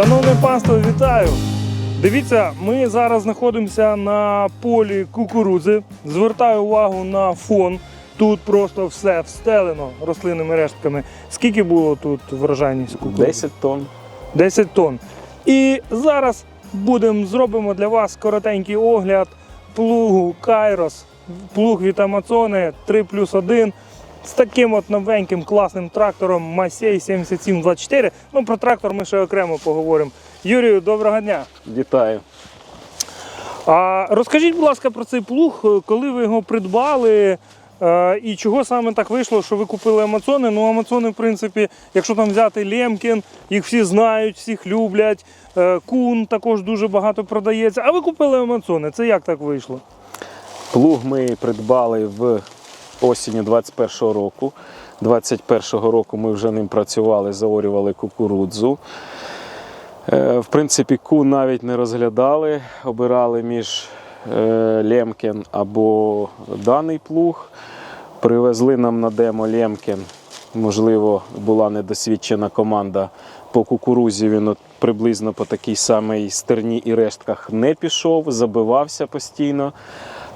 Шановне панство, вітаю! Дивіться, ми зараз знаходимося на полі кукурудзи. Звертаю увагу на фон. Тут просто все встелено рослинними рештками. Скільки було тут врожайність кукурудзи? 10 тонн. 10 тонн. І зараз будемо зробимо для вас коротенький огляд плугу Кайрос, плуг від Амазони 3 плюс 1 з таким от новеньким класним трактором Масей 7724. Ну про трактор ми ще окремо поговоримо. Юрію, доброго дня. Вітаю. А розкажіть, будь ласка, про цей плуг, коли ви його придбали. е, І чого саме так вийшло, що ви купили Амазони? Ну, Амазони, в принципі, якщо там взяти Лемкін, їх всі знають, всіх люблять. Е, Кун також дуже багато продається. А ви купили Амазони. Це як так вийшло? Плуг ми придбали в осінню 21-го року. 21-го року ми вже ним працювали, заорювали кукурудзу. Е, В принципі, ку навіть не розглядали, обирали між е, Лемкін або даний плуг. Привезли нам на демо Лемкін. Можливо, була недосвідчена команда по кукурузі. Він приблизно по такій самій стерні і рештках не пішов, забивався постійно.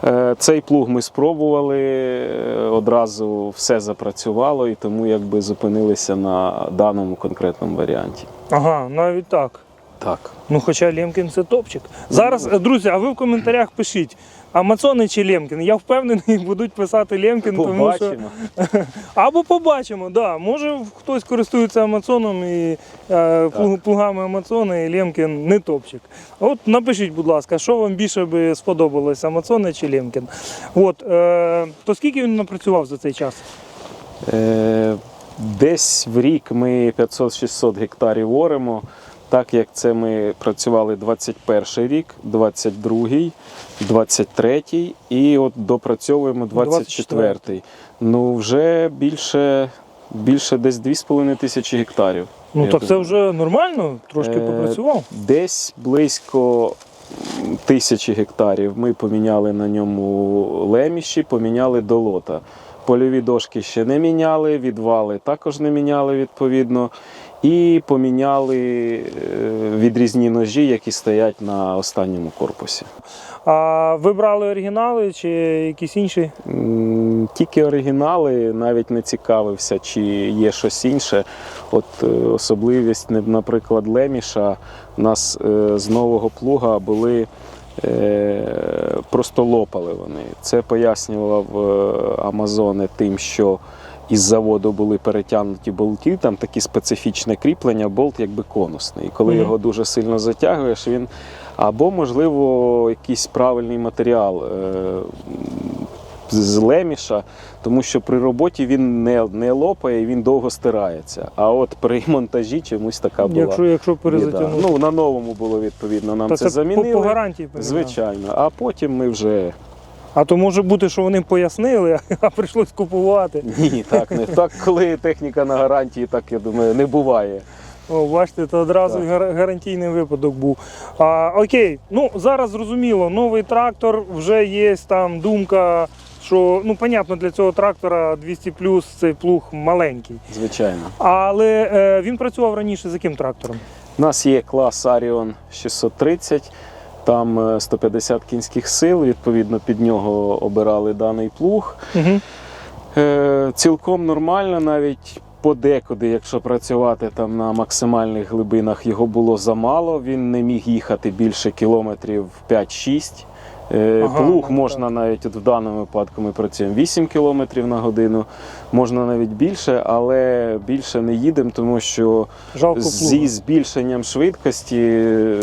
Е, Цей плуг ми спробували, е, одразу все запрацювало і тому якби зупинилися на даному конкретному варіанті. Ага, навіть так. Так. Ну, хоча Лємкін це топчик. Зараз, е, друзі, а ви в коментарях пишіть, Амазони чи Лемкін. Я впевнений, будуть писати Лемкін, тому що Побачимо. Або побачимо, да. Може хтось користується Амазоном і е, плугами Амазона і Лемкін не топчик. От напишіть, будь ласка, що вам більше би сподобалось, Амазони чи Лемкін. От, е, то скільки він напрацював за цей час? Е, Десь в рік ми 500-600 гектарів оремо. Так як це ми працювали 21 рік, 22, 23 і от допрацьовуємо 24. й Ну вже більше, більше десь 2,5 тисячі гектарів. Ну так це вже нормально, трошки Е, попрацював. Десь близько тисячі гектарів ми поміняли на ньому леміші, поміняли до лота. Польові дошки ще не міняли, відвали також не міняли відповідно. І поміняли е, відрізні ножі, які стоять на останньому корпусі. А ви брали оригінали чи якісь інші? Тільки оригінали, навіть не цікавився, чи є щось інше. От е, особливість, наприклад, леміша, у нас е, з нового плуга були. Просто лопали вони. Це пояснював Амазони тим, що із заводу були перетягнуті болти, там такі специфічне кріплення, болт якби конусний. І коли Мгм. його дуже сильно затягуєш, він або, можливо, якийсь правильний матеріал е, з леміша, тому що при роботі він не, не лопає, він довго стирається. А от при монтажі чомусь така була. Якщо, якщо перезатягнути. Ну, на новому було відповідно. Нам Та це по, замінили. по гарантії. Звичайно. А потім ми вже А то може бути, що вони пояснили, а прийшлось купувати. ні, так не так, коли техніка на гарантії, так я думаю, не буває. О, бачите, то одразу Так. гарантійний випадок був. А, окей, ну зараз зрозуміло, новий трактор, вже є там думка, що ну, понятно, для цього трактора 200 плюс цей плуг маленький. Звичайно. Але е, він працював раніше з яким трактором? У нас є клас Arion 630, там е, 150 кінських сил, відповідно, під нього обирали даний плуг. Угу. Е, цілком нормально, навіть подекуди, якщо працювати там на максимальних глибинах, його було замало. Він не міг їхати більше кілометрів 5-6. Е, Ага, Плуг ну, можна навіть от в даному випадку ми працюємо 8 кілометрів на годину, можна навіть більше, але більше не їдемо, тому що Жалко зі збільшенням швидкості е,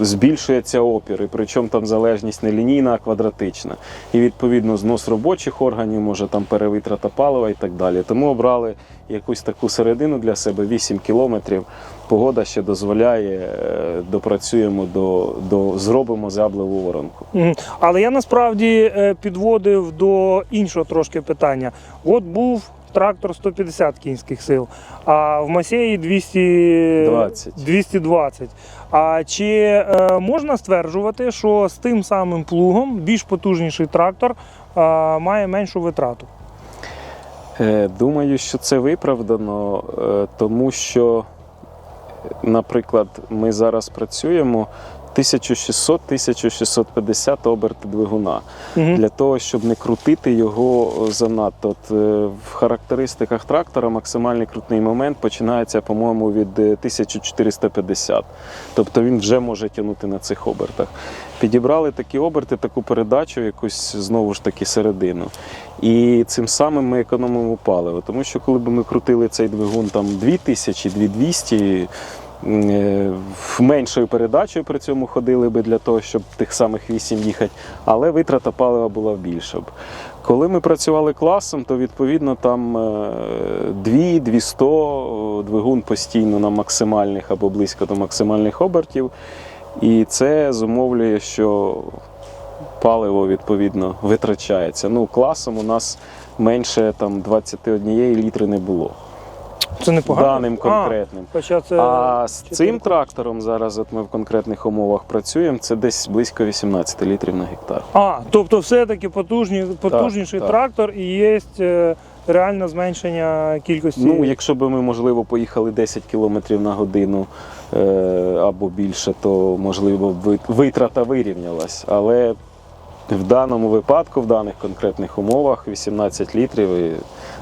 збільшується опір, і причому там залежність не лінійна, а квадратична. І відповідно знос робочих органів, може там перевитрата палива і так далі. Тому обрали якусь таку середину для себе 8 кілометрів. Погода ще дозволяє, е, допрацюємо до, до зробимо зяблеву воронку. Але я насправді е, підводив до іншого трошки питання. От був трактор 150 кінських сил, а в Масеї 200... 20. 220. А чи е, можна стверджувати, що з тим самим плугом більш потужніший трактор е, має меншу витрату? Е, Думаю, що це виправдано, е, тому що наприклад, ми зараз працюємо 1600-1650 оберти двигуна. Мгм. Для того, щоб не крутити його занадто. От, е, в характеристиках трактора максимальний крутний момент починається, по-моєму, від е, 1450. Тобто він вже може тягнути на цих обертах. Підібрали такі оберти, таку передачу, якусь знову ж таки середину. І цим самим ми економимо паливо. Тому що коли б ми крутили цей двигун там 2000, 2200, м, е, в меншою передачею при цьому ходили би для того, щоб тих самих 8 їхати, але витрата палива була більша б. Коли ми працювали класом, то відповідно там 2 200 двигун постійно на максимальних або близько до максимальних обертів. І це зумовлює, що паливо відповідно витрачається. Ну, класом у нас менше там 21 літри не було. Це непогано. Даним конкретним. А, хоча це А з цим трактором зараз, от ми в конкретних умовах працюємо, це десь близько 18 літрів на гектар. А, тобто все-таки потужні, потужніший так. трактор і є е, реальне зменшення кількості. Ну, якщо б ми, можливо, поїхали 10 км на годину е, або більше, то можливо витрата вирівнялась. Але в даному випадку, в даних конкретних умовах, 18 літрів і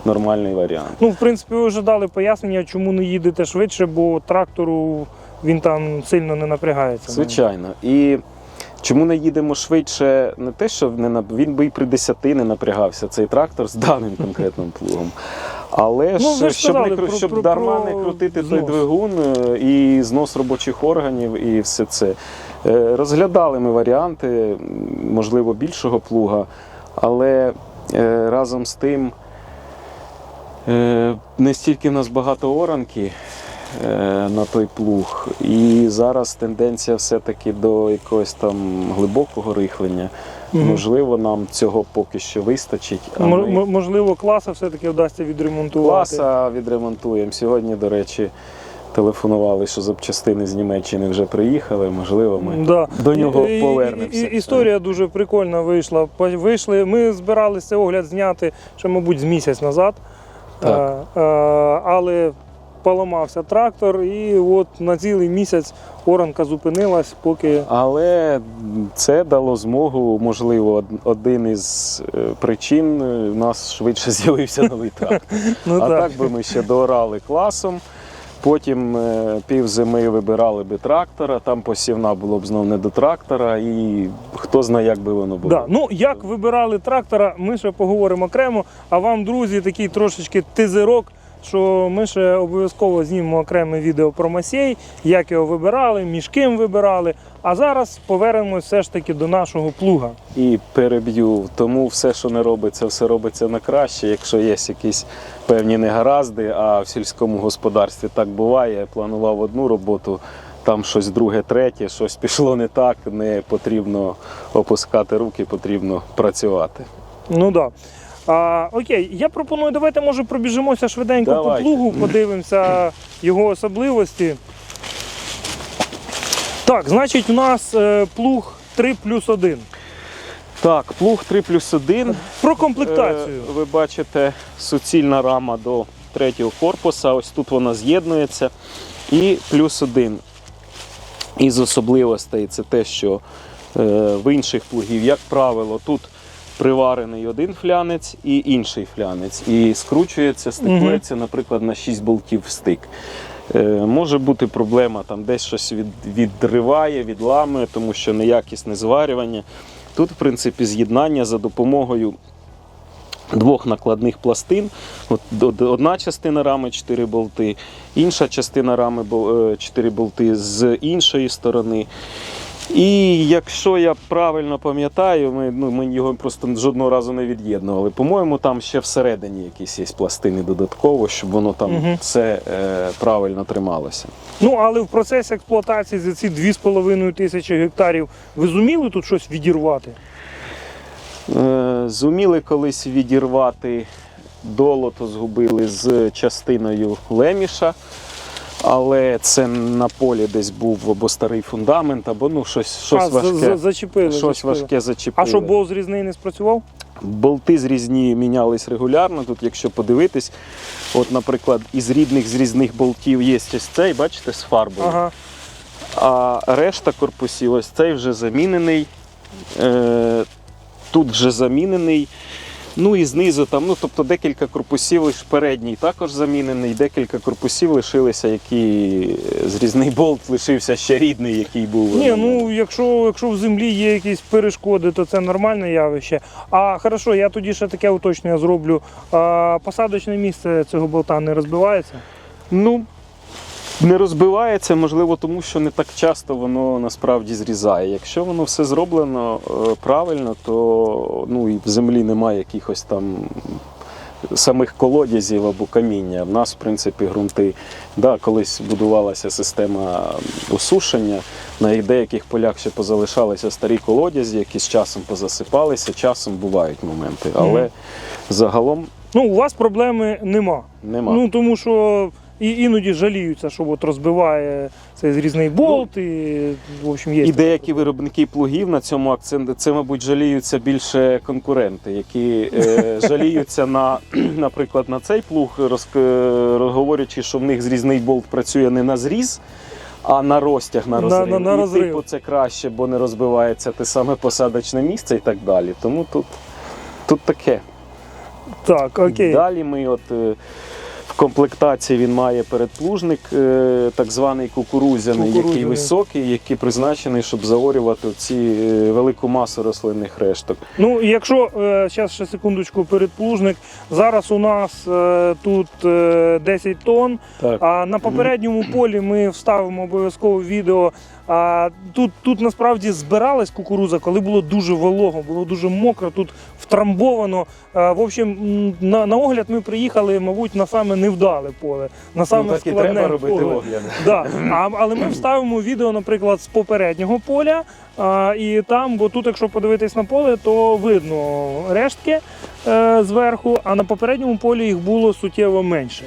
нормальний варіант. Ну, в принципі, ви вже дали пояснення, чому не їдете швидше, бо трактору він там сильно не напрягається. Звичайно. І чому не їдемо швидше? Не те, що не він би і при 10 не напрягався цей трактор з даним конкретним плугом. Але Ну, ж, щоб, сказали не, про- щоб про- дарма про не крутити той двигун е, і знос робочих органів, і все це. Е, Розглядали ми варіанти, можливо, більшого плуга, але е, разом з тим е, не стільки в нас багато оранки на той плуг, і зараз тенденція все-таки до якогось там глибокого рихлення. Мгм. Можливо, нам цього поки що вистачить. А ми можливо, класа все-таки вдасться відремонтувати. класа відремонтуємо. Сьогодні, до речі, телефонували, що запчастини з Німеччини вже приїхали. Можливо, ми Да. до нього І- і- повернемося. і- Історія дуже прикольна вийшла. Вийшли, ми збиралися огляд зняти ще, мабуть, з місяць назад. Так. Е, е, але поламався трактор, і от на цілий місяць оранка зупинилась, поки. Але це дало змогу, можливо, один із е, причин у нас швидше з'явився новий трактор. Ну, а так. так би ми ще доорали класом. Потім е, пів зими вибирали би трактора, там посівна було б знов не до трактора, і хто знає, як би воно було. Да. Ну, як вибирали трактора, ми ще поговоримо окремо. А вам, друзі, такий трошечки тизерок, що ми ще обов'язково знімемо окреме відео про Масей, як його вибирали, між ким вибирали. А зараз повернемось все ж таки до нашого плуга. І переб'ю. Тому все, що не робиться, все робиться на краще. Якщо є якісь певні негаразди, а в сільському господарстві так буває. Я планував одну роботу, там щось друге, третє, щось пішло не так. Не потрібно опускати руки, потрібно працювати. Ну так. Да. А, окей, я пропоную, давайте може пробіжимося швиденько Давайте. по плугу, подивимося його особливості. Так, значить, у нас е, плуг 3 плюс 1. Так, плуг 3 плюс 1. Про комплектацію. Е, Ви бачите суцільна рама до третього корпуса. Ось тут вона з'єднується. І плюс один. Із особливостей це те, що е, в інших плугів, як правило, тут приварений один флянець і інший флянець. І скручується, стиклеться, наприклад, на 6 болтів в стик. Е, може бути проблема, там десь щось від, відриває, відламує, тому що неякісне зварювання. Тут, в принципі, з'єднання за допомогою двох накладних пластин. Одна частина рами 4 болти, інша частина рами 4 болти з іншої сторони. І якщо я правильно пам'ятаю, ми, ну, ми його просто жодного разу не від'єднували. По-моєму, там ще всередині якісь є пластини додатково, щоб воно там Мгм. все е, правильно трималося. Ну, але в процесі експлуатації за ці 2,5 тисячі гектарів ви зуміли тут щось відірвати? Е, Зуміли колись відірвати долото, згубили з частиною леміша, але це на полі десь був або старий фундамент, або ну, щось, щось а, важке. за- зачепили. щось зачепили. важке зачепили. А що бол зрізний не спрацював? Болти зрізні мінялись регулярно. Тут, якщо подивитись, от, наприклад, із рідних зрізних болтів є ось цей, бачите, з фарбою. Ага. А решта корпусів, ось цей вже замінений. Е, тут вже замінений. Ну і знизу там, ну тобто декілька корпусів, лише передній також замінений, декілька корпусів лишилися, які зрізний болт лишився ще рідний, який був. Ні, ну якщо, якщо в землі є якісь перешкоди, то це нормальне явище. А хорошо, я тоді ще таке уточнення зроблю. А, посадочне місце цього болта не розбивається? Ну, не розбивається, можливо, тому що не так часто воно насправді зрізає. Якщо воно все зроблено е, правильно, то ну, і в землі немає якихось там самих колодязів або каміння. В нас, в принципі, ґрунти. Да, колись будувалася система осушення. На деяких полях ще позалишалися старі колодязі, які з часом позасипалися, часом бувають моменти. Але Мгм. загалом Ну, у вас проблеми нема. нема. Ну тому що і іноді жаліються, що от розбиває цей зрізний болт, і в общем є. І деякі виробники плугів на цьому акценті, це, мабуть, жаліються більше конкуренти, які е, жаліються на, наприклад, на цей плуг, розк- е, говорячи, що в них зрізний болт працює не на зріз, а на розтяг на На- розрив. на- на і розрив. типу це краще, бо не розбивається те саме посадочне місце і так далі. Тому тут, тут таке. Так, окей. Далі ми от. Е, В комплектації він має передплужник, е, так званий кукурузяний, який високий, який призначений, щоб заорювати ці е, велику масу рослинних решток. Ну, якщо зараз ще секундочку передплужник, зараз у нас е, тут е, 10 тонн, Так. а на попередньому полі ми вставимо обов'язково відео. А тут, тут насправді збиралась кукуруза, коли було дуже волого, було дуже мокро, тут втрамбовано. А, в общем, на, на огляд ми приїхали, мабуть, на саме невдале поле, на саме ну, так і складне треба робити поле. огляд. Да. А, але ми вставимо відео, наприклад, з попереднього поля. А, і там, бо тут, якщо подивитись на поле, то видно рештки е, зверху, а на попередньому полі їх було суттєво менше.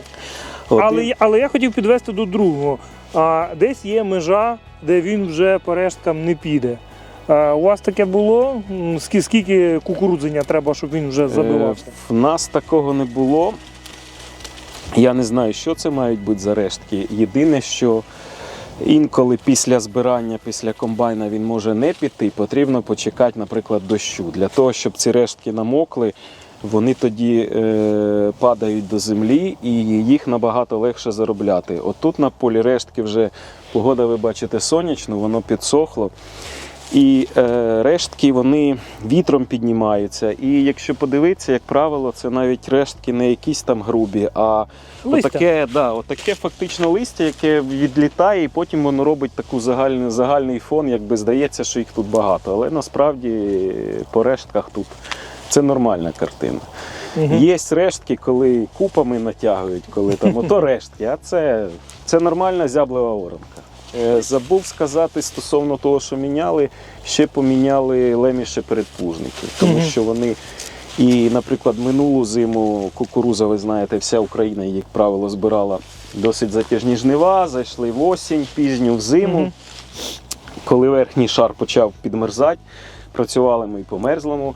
Але, але я хотів підвести до другого. А, десь є межа, де він вже по решткам не піде. У вас таке було? Скільки кукурудзення треба, щоб він вже забивався? Е, В нас такого не було. Я не знаю, що це мають бути за рештки. Єдине, що інколи після збирання, після комбайна він може не піти, потрібно почекати, наприклад, дощу. Для того, щоб ці рештки намокли, вони тоді е, падають до землі і їх набагато легше заробляти. Отут на полі рештки вже погода, ви бачите, сонячну, воно підсохло. І е, рештки вони вітром піднімаються. І якщо подивитися, як правило, це навіть рештки не якісь там грубі, а Листя. отаке, да, отаке фактично листя, яке відлітає, і потім воно робить таку загальний, загальний фон, якби здається, що їх тут багато. Але насправді по рештках тут це нормальна картина. Мгм. Є рештки, коли купами натягують, коли там ото рештки, а це, це нормальна зяблива воронка. Е, Забув сказати стосовно того, що міняли, ще поміняли леміше передплужники, тому що вони. І, наприклад, минулу зиму кукуруза, ви знаєте, вся Україна, як правило, збирала досить затяжні жнива, зайшли в осінь, пізню в зиму. Мгм. Коли верхній шар почав підмерзати, працювали ми і по мерзлому.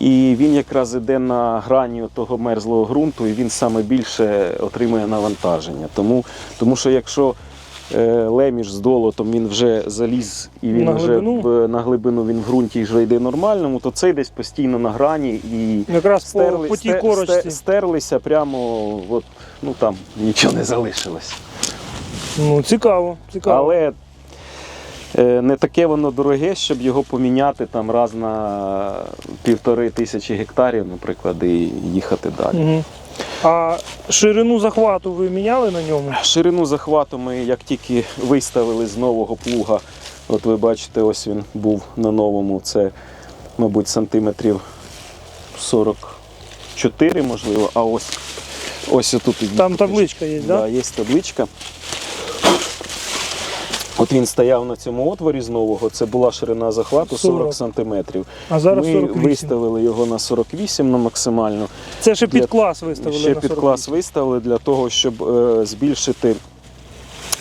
І він якраз іде на грані того мерзлого ґрунту, і він саме більше отримує навантаження. Тому, тому що якщо е, леміш з долотом він вже заліз і він На вже глибину? в, на глибину він в ґрунті вже йде нормальному, то цей десь постійно на грані і Якраз стерли, по тій сте- корочці. стерлися прямо, от, ну там нічого не залишилось. Ну, цікаво, цікаво. Але не таке воно дороге, щоб його поміняти там раз на півтори тисячі гектарів, наприклад, і їхати далі. А ширину захвату ви міняли на ньому? Ширину захвату ми як тільки виставили з нового плуга, от ви бачите, ось він був на новому, це, мабуть, сантиметрів 44, можливо, а ось ось отут. Там табличка є, Да, да? є табличка. От він стояв на цьому отворі з нового, це була ширина захвату 40 40. сантиметрів. А зараз Ми 48. виставили його на 48 на максимально. Це ще під клас виставили Ще на під клас виставили для того, щоб е, збільшити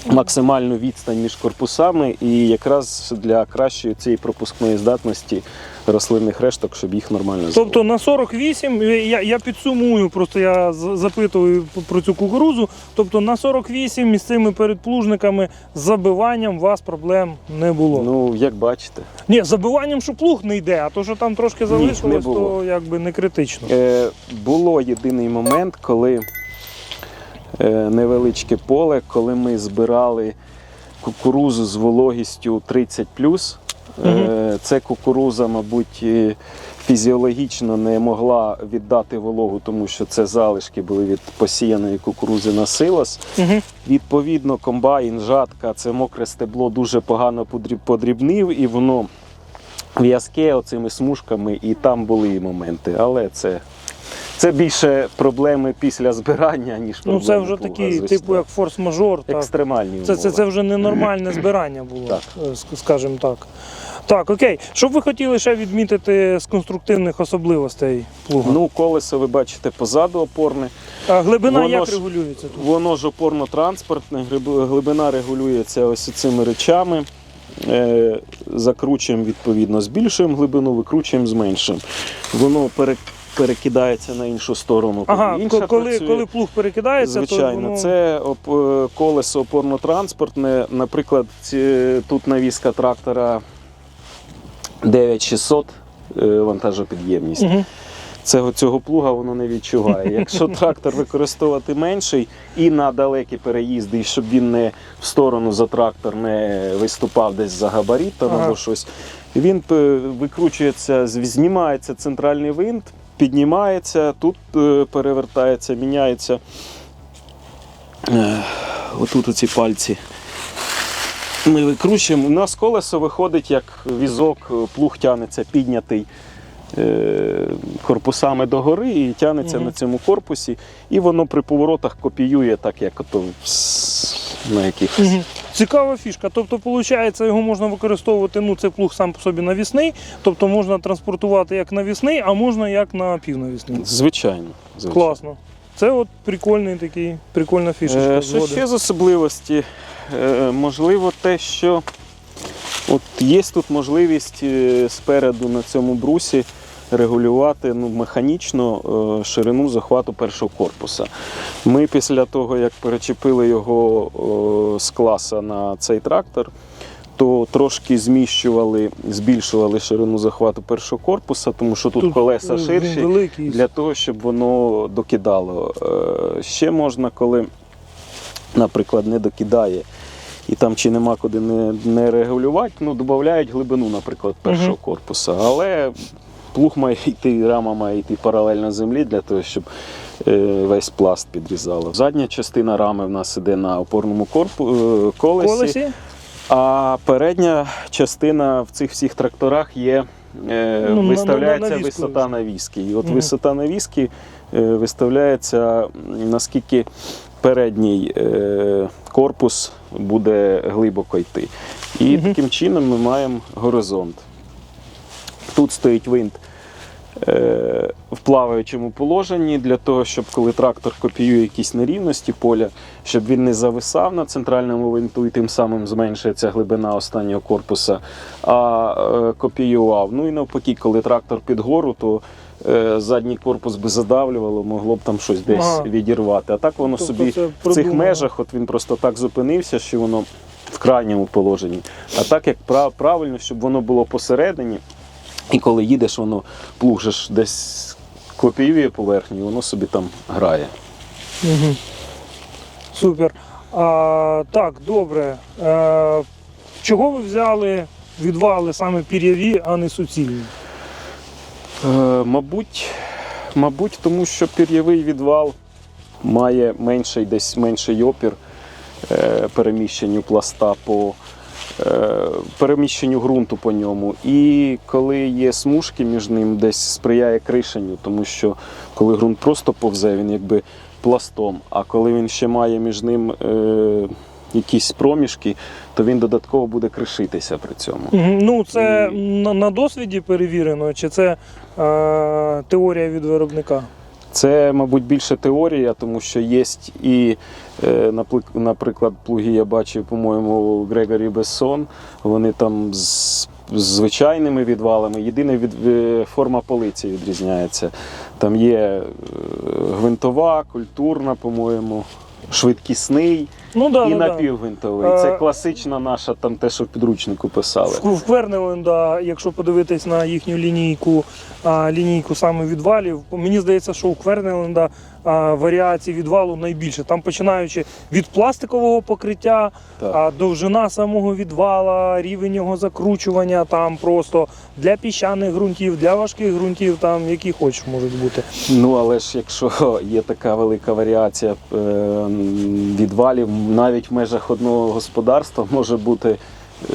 максимальну відстань між корпусами і якраз для кращої цієї пропускної здатності рослинних решток, щоб їх нормально Тобто на 48, я, я підсумую, просто я запитую про цю кукурузу. Тобто на 48 із цими передплужниками з забиванням у вас проблем не було. Ну, як бачите. Ні, з забиванням, що плуг не йде, а то, що там трошки не залишилось, було. то якби не критично. Е, було єдиний момент, коли е, невеличке поле, коли ми збирали кукурузу з вологістю 30 Е, Це кукуруза, мабуть, е, фізіологічно не могла віддати вологу, тому що це залишки були від посіяної кукурузи на силос. Угу. Відповідно, комбайн, жатка, це мокре стебло дуже погано подрібнив, і воно в'язке оцими смужками, і там були і моменти. Але це, це більше проблеми після збирання, ніж Ну це вже плуга, такі, звісно. типу, як форс-мажор. Так. екстремальні Це, це, умови. це вже ненормальне збирання було, Так. е, ск- скажімо так. Так, окей. Що б ви хотіли ще відмітити з конструктивних особливостей плуга? Ну, колесо ви бачите позаду опорне. а глибина воно як ж- регулюється тут? Воно ж опорно-транспортне, гриб- глибина регулюється ось цими речами. Е, закручуємо відповідно, збільшуємо глибину, викручуємо, зменшуємо. Воно пере, перекидається на іншу сторону. Ага, інша коли, працює. коли плуг перекидається, Звичайно, то воно... це оп- е, колесо опорно-транспортне. Наприклад, ці, тут навіска трактора 9600 е, вантажопідємність. Угу. Цього, цього плуга воно не відчуває. Якщо трактор використовувати менший і на далекі переїзди, і щоб він не в сторону за трактор не виступав десь за габаритом Ага. або щось, він е, викручується, знімається центральний винт, піднімається, тут е, перевертається, міняється. Е, Отут оці пальці. Ми викручуємо. У нас колесо виходить як візок, е, плуг тягнеться піднятий корпусами догори і тягнеться Мгм. на цьому корпусі. І воно при поворотах копіює так, як ото на якихось. Мгм. Цікава фішка. Тобто, виходить, його можна використовувати, ну це плуг сам по собі навісний, тобто можна транспортувати як навісний, а можна як напівнавісний. Звичайно. звичайно. Класно. Це от прикольний такий, прикольна фішечка. Е, що ще з особливості? Е, можливо, те, що от є тут можливість е, спереду на цьому брусі регулювати ну, механічно е, ширину захвату першого корпуса. Ми після того, як перечепили його е, з класа на цей трактор, то трошки зміщували, збільшували ширину захвату першого корпуса, тому що тут, колеса е, ширші великий. для того, щоб воно докидало. Е, Ще можна, коли, наприклад, не докидає. І там чи нема куди не, не регулювати, ну додають глибину, наприклад, першого Мгм. корпуса. Але плуг має йти, рама має йти паралельно землі для того, щоб е, весь пласт підрізало. Задня частина рами в нас іде на опорному корпу, е, колесі, колесі. а передня частина в цих всіх тракторах є. е, Ну, на- на- виставляється висота навіски. І от Мгм. висота навіски виставляється, наскільки передній корпус буде глибоко йти. І Мгм. таким чином ми маємо горизонт. Тут стоїть винт е, в плаваючому положенні для того, щоб коли трактор копіює якісь нерівності поля, щоб він не зависав на центральному винту і тим самим зменшується глибина останнього корпуса, а е, копіював. Ну і навпаки, коли трактор під гору, то е, задній корпус би задавлювало, могло б там щось десь Ага. відірвати. А так воно Тобто собі в цих межах, от він просто так зупинився, що воно в крайньому положенні. А так як правильно, щоб воно було посередині, і коли їдеш, воно плуг же ж десь копіює поверхню, і воно собі там грає. Угу. Супер. А, так, добре. Е, чого ви взяли відвали саме пір'яві, а не суцільні? Е, мабуть, мабуть, тому що пір'явий відвал має менший, десь менший опір е, переміщенню пласта по переміщенню ґрунту по ньому. І коли є смужки між ним, десь сприяє кришенню, тому що коли ґрунт просто повзе, він якби пластом. А коли він ще має між ним е, якісь проміжки, то він додатково буде кришитися при цьому. Ну, це на, на досвіді перевірено, чи це е, теорія від виробника? Це, мабуть, більше теорія, тому що є і, е, наприклад, плуги я бачив, по-моєму, Грегорі Бессон. Вони там з, звичайними відвалами. Єдина від, е, форма полиці відрізняється. Там є е, гвинтова, культурна, по-моєму, швидкісний Ну да, і ну, да. напівгвинтовий. Е, Це класична наша, там те, що в підручнику писали. В, в Квернеленда, якщо подивитись на їхню лінійку, а, лінійку саме відвалів, мені здається, що у Квернеленда варіацій відвалу найбільше. Там починаючи від пластикового покриття, Так. довжина самого відвала, рівень його закручування, там просто для піщаних ґрунтів, для важких ґрунтів, там які хочеш можуть бути. Ну, але ж якщо є така велика варіація е, відвалів, навіть в межах одного господарства може бути е,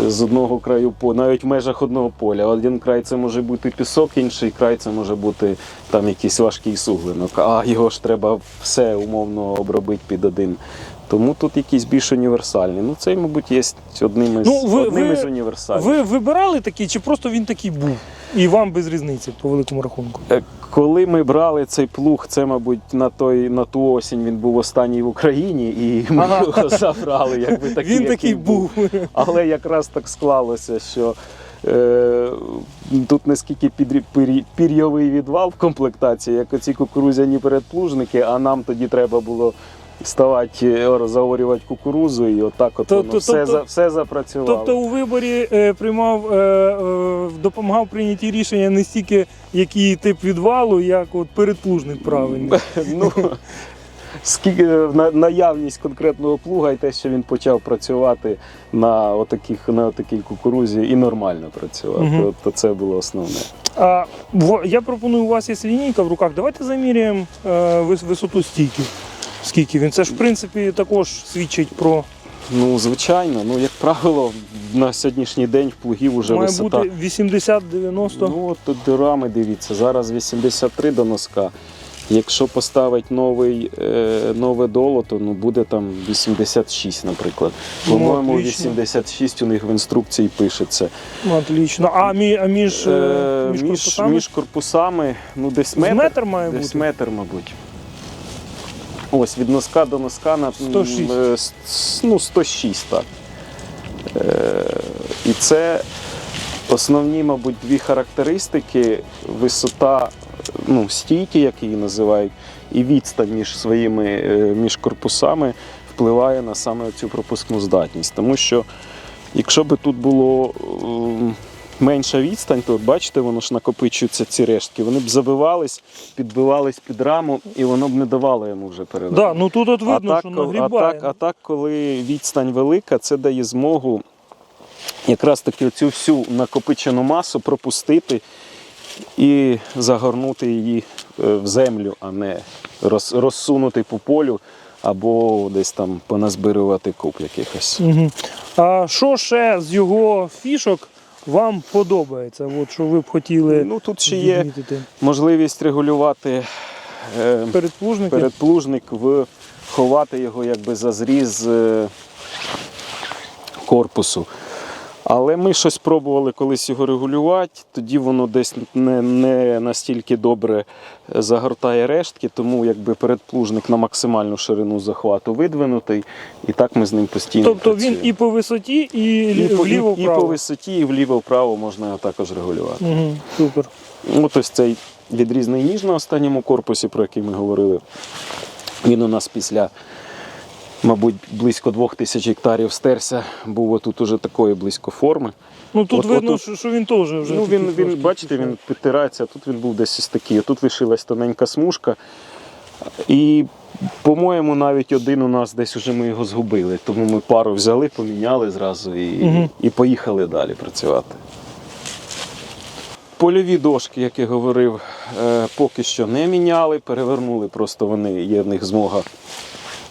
з одного краю по навіть в межах одного поля. Один край це може бути пісок, інший край це може бути там якийсь важкий суглинок, а його ж треба все умовно обробити під один. Тому тут якісь більш універсальні. Ну, цей, мабуть, є одним із, Ну, ви- одним ви- із універсальних. Ви вибирали такий, чи просто він такий був? І вам без різниці, по великому рахунку. Е, Коли ми брали цей плуг, це, мабуть, на той на ту осінь він був останній в Україні, і ми Ага. його забрали. Якби такий, він такий був. Але якраз так склалося, що е, тут не скільки пір'йовий відвал в комплектації, як оці кукурузяні передплужники, а нам тоді треба було. Ставати, е, заорювати кукурузу, і отак от То- воно то- все, тобто- за, все запрацювало. Тобто у виборі е, приймав, е, е, допомагав прийняті рішення не стільки який тип відвалу, як от передплужник правильний. ну, скільки на, наявність конкретного плуга і те, що він почав працювати на отаких, на отакій кукурузі і нормально працював. Мгм. То, то це було основне. А, я пропоную, у вас є лінійка в руках. Давайте заміряємо е, висоту стійки. Скільки він? Це ж в принципі також свідчить про Ну, звичайно, ну як правило, на сьогоднішній день в плугів вже має висота. бути 80-90. Ну, от тут дирами дивіться, зараз 83 до носка. Якщо поставить новий, е, нове долото, ну буде там 86, наприклад. Ну, По-моєму, отлично. 86 у них в інструкції пишеться. Ну, Отлично. А, мі, а між, е, Е, між, між, корпусами? між корпусами, ну десь метр, метр має десь бути. метр, мабуть. Ось від носка до носка на 106. е, ну, 106, так. Е, і це основні, мабуть, дві характеристики: висота ну, стійки, як її називають, і відстань між своїми е, між корпусами впливає на саме цю пропускну здатність. Тому що якщо би тут було ем, менша відстань, то бачите, воно ж накопичуються ці рештки. Вони б забивались, підбивались під раму, і воно б не давало йому вже передати. Да, ну тут от видно, а, що так, а, нагрібає. так, а так, коли відстань велика, це дає змогу якраз таки цю всю накопичену масу пропустити і загорнути її е, в землю, а не роз, розсунути по полю або десь там поназбирувати куб якихось. Угу. А що ще з його фішок вам подобається? От що ви б хотіли Ну тут ще є відмітити? можливість регулювати е, передплужник, в, ховати його якби за зріз е, корпусу. Але ми щось пробували колись його регулювати, тоді воно десь не, не настільки добре загортає рештки, тому якби передплужник на максимальну ширину захвату видвинутий, і так ми з ним постійно Тобто він і по висоті, і, І по, і, і вліво-вправо. по висоті, і вліво-вправо можна його також регулювати. Угу, супер. От ось цей відрізний ніж на останньому корпусі, про який ми говорили. Він у нас після, мабуть, близько двох тисяч гектарів стерся, був отут уже такої близько форми. Ну тут От- видно, отут- що, він теж вже. ну, він, він, бачите, він підтирається, тут він був десь ось такий. Тут лишилась тоненька смужка. І, по-моєму, навіть один у нас десь уже ми його згубили. Тому ми пару взяли, поміняли зразу і, Мгм. і поїхали далі працювати. Польові дошки, як я говорив, е, поки що не міняли, перевернули, просто вони є в них змога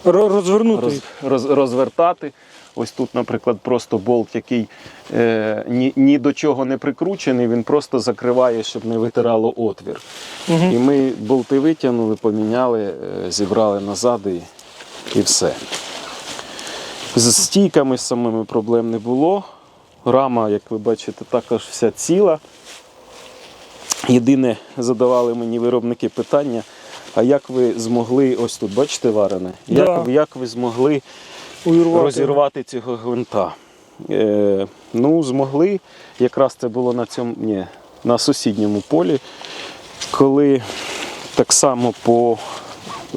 Розвернути. роз, роз, розвертати. Ось тут, наприклад, просто болт, який е, ні, ні до чого не прикручений, він просто закриває, щоб не витирало отвір. Мгм. І ми болти витягнули, поміняли, е, зібрали назад і, і все. З стійками самими проблем не було. Рама, як ви бачите, також вся ціла. Єдине, задавали мені виробники питання, а як ви змогли, ось тут, бачите, варене? Да. Як, як ви змогли Уірвати. розірвати цього гвинта? Е, ну, змогли. Якраз це було на цьому, ні, на сусідньому полі, коли так само по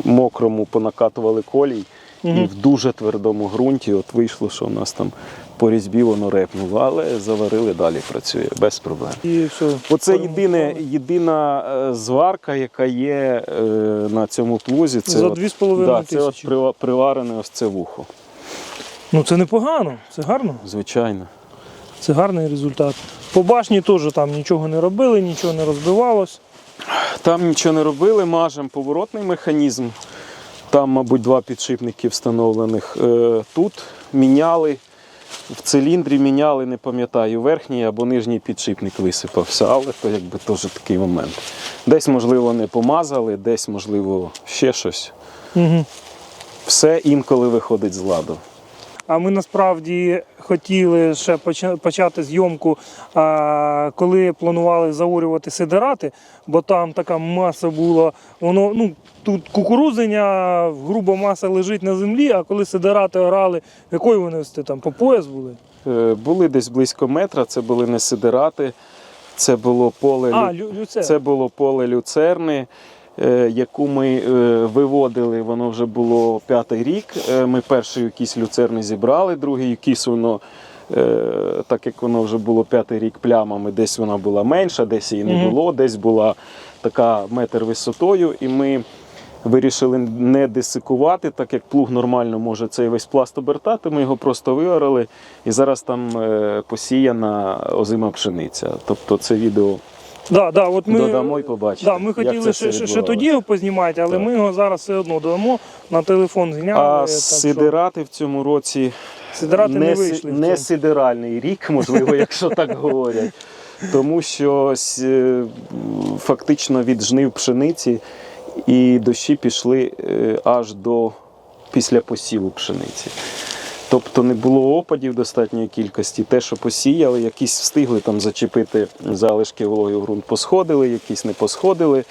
мокрому понакатували колій, і в дуже твердому ґрунті от вийшло, що у нас там по різьбі воно репнуло, але заварили далі, працює без проблем. І все. Оце єдине, єдина е, зварка, яка є е, на цьому плузі. Це За от, 2,5 да, це от прива- приварене ось це вухо. Ну це непогано, це гарно. Звичайно. Це гарний результат. По башні теж там нічого не робили, нічого не розбивалось. Там нічого не робили, мажемо поворотний механізм. Там, мабуть, два підшипники встановлених. Е, Тут міняли, в циліндрі міняли, не пам'ятаю, верхній або нижній підшипник висипався, але то якби теж такий момент. Десь, можливо, не помазали, десь, можливо, ще щось. Угу. Все інколи виходить з ладу. А ми насправді хотіли ще почати зйомку, коли планували заорювати сидирати, бо там така маса була. Воно ну тут кукурудзення, груба маса лежить на землі, а коли сидирати орали, якої вони там по пояс були? Е, Були десь близько метра, це були не сидирати, це було поле, А, лю- це було поле люцерни, яку ми е, виводили, воно вже було п'ятий рік. Е, Ми перший якісь люцерни зібрали, другий якийсь воно. е, Так як воно вже було п'ятий рік плямами, десь вона була менша, десь її не було, десь була така метр висотою, і ми вирішили не десикувати, так як плуг нормально може цей весь пласт обертати. Ми його просто виорали, і зараз там е, посіяна озима пшениця. Тобто це відео Да, да, от ми, додамо і побачите. да, ми хотіли ще, ще, тоді його познімати, але Так. ми його зараз все одно додамо на телефон зняли. А так що сидирати в цьому році сидирати не, не, вийшли. не сидиральний рік, можливо, якщо так говорять. Тому що е, фактично від жнив пшениці і дощі пішли е, аж до після посіву пшениці. Тобто не було опадів достатньої кількості. Те, що посіяли, якісь встигли там зачепити залишки вологи в ґрунт, посходили, якісь не посходили.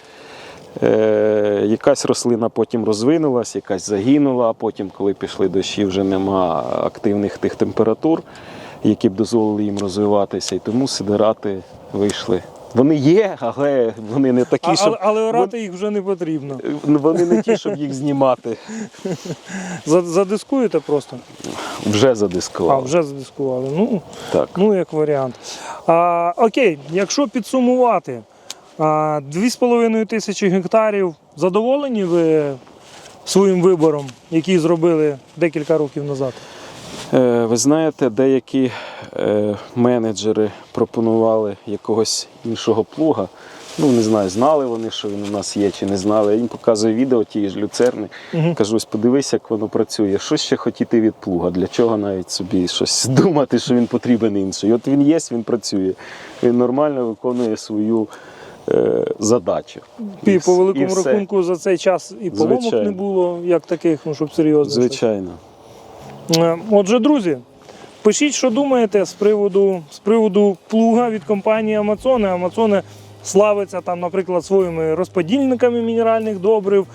Е, якась рослина потім розвинулась, якась загинула, а потім, коли пішли дощі, вже нема активних тих температур, які б дозволили їм розвиватися. І тому сидирати вийшли. Вони є, але вони не такі, А, щоб але, але орати їх вже не потрібно. вони не ті, щоб їх знімати. Задискуєте просто? Вже А, задискували. вже задискували. Ну, Так. ну як варіант. А, окей, якщо підсумувати, а, 2,5 тисячі гектарів задоволені ви своїм вибором, який зробили декілька років назад? Е, Ви знаєте, деякі е, менеджери пропонували якогось іншого плуга. Ну, не знаю, знали вони, що він у нас є, чи не знали. Я їм показую відео тієї ж люцерни. Мгм. Кажу, ось подивись, як воно працює. Що ще хотіти від плуга? Для чого навіть собі щось думати, що він потрібен інший? От він є, він працює. Він нормально виконує свою е, задачу. І І по великому і рахунку за цей час і поломок Звичайно. не було, як таких, ну щоб серйозно. Звичайно. Е, Отже, друзі, пишіть, що думаєте з приводу, з приводу плуга від компанії Амазони. Амазони славиться там, наприклад, своїми розподільниками мінеральних добрив,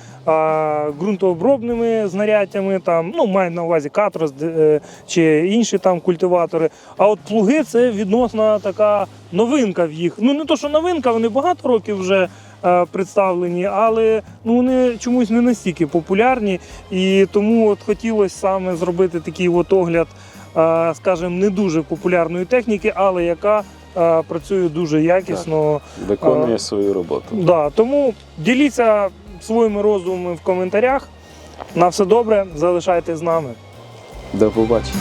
ґрунтообробними знаряддями, там, ну, маю на увазі катрос е, чи інші там культиватори. А от плуги це відносно така новинка в їх. Ну не то, що новинка, вони багато років вже. е, Представлені, але ну вони чомусь не настільки популярні, і тому от хотілося саме зробити такий от огляд, е, скажімо, не дуже популярної техніки, але яка працює дуже якісно. Виконує А, свою роботу. Да, тому діліться своїми розумами в коментарях. На все добре, залишайтесь з нами. До побачення.